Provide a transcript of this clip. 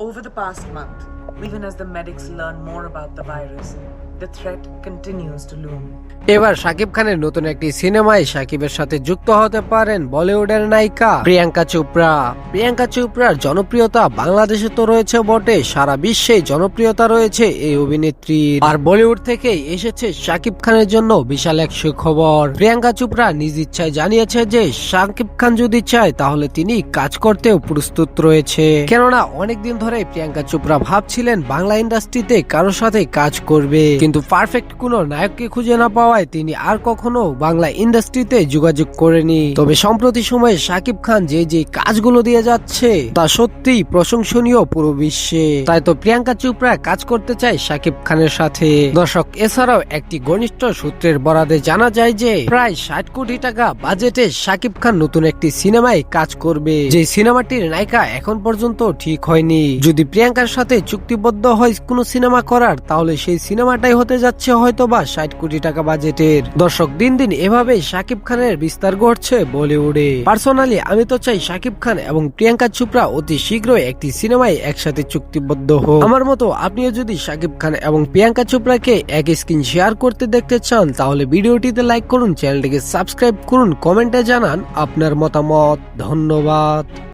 Over the past month, even as the medics learn more about the virus, the threat continues to loom. এবার শাকিব খানের নতুন একটি সিনেমায় শাকিবের সাথে যুক্ত হতে পারেন বলিউডের নায়িকা প্রিয়াঙ্কা চোপড়া। প্রিয়াঙ্কা চোপড়ার জনপ্রিয়তা বাংলাদেশে তো রয়েছে বটে, সারা বিশ্বে জনপ্রিয়তা রয়েছে এই অভিনেত্রীর। আর বলিউড থেকে এসেছে শাকিব খানের জন্য বিশাল এক সুখবর। প্রিয়াঙ্কা চোপড়া নিজ ইচ্ছায় জানিয়েছে যে, শাকিব খান যদি চায়, তাহলে তিনি কাজ করতেও প্রস্তুত রয়েছে। কেননা, অনেকদিন ধরে প্রিয়াঙ্কা চোপড়া ভাবছিলেন বাংলা ইন্ডাস্ট্রিতে কারোর সাথে কাজ করবে। কিন্তু পারফেক্ট কোনো নায়ককে খুঁজে না পাওয়ায় তিনি আর কখনো বাংলা ইন্ডাস্ট্রিতে যোগাযোগ করেনি। তবে সম্প্রতি সময়ে শাকিব খান যে যে কাজগুলো দিয়ে যাচ্ছে, তা সত্যিই প্রশংসনীয় পুরো বিশ্বে। তাই তো প্রিয়াঙ্কা চোপড়া কাজ করতে চায় শাকিব খানের সাথে। দর্শক, এছাড়াও একটি ঘনিষ্ঠ সূত্রের বরাদে জানা যায় যে, প্রায় ষাট কোটি টাকা বাজেটে শাকিব খান নতুন একটি সিনেমায় কাজ করবে। যে সিনেমাটির নায়িকা এখন পর্যন্ত ঠিক হয়নি। যদি প্রিয়াঙ্কার সাথে চুক্তিবদ্ধ হয় কোনো সিনেমা করার, তাহলে সেই সিনেমাটাই হতে যাচ্ছে হয়তো বা ষাট কোটি টাকা বাজেটের। দর্শক, দিন দিন এভাবে শাকিব খানের বিস্তার ঘটছে বলিউডে। পার্সোনালি, আমি তো চাই শাকিব খান এবং প্রিয়াঙ্কা চোপড়া অতি শীঘ্রই একটি সিনেমায় একসাথে চুক্তিবদ্ধ হোক। আমার মতো আপনিও যদি শাকিব খান এবং প্রিয়াঙ্কা চোপড়াকে এক স্ক্রিন শেয়ার করতে দেখতে চান, তাহলে ভিডিওটিতে লাইক করুন, চ্যানেলটিকে সাবস্ক্রাইব করুন, কমেন্টে জানান আপনার মতামত। ধন্যবাদ।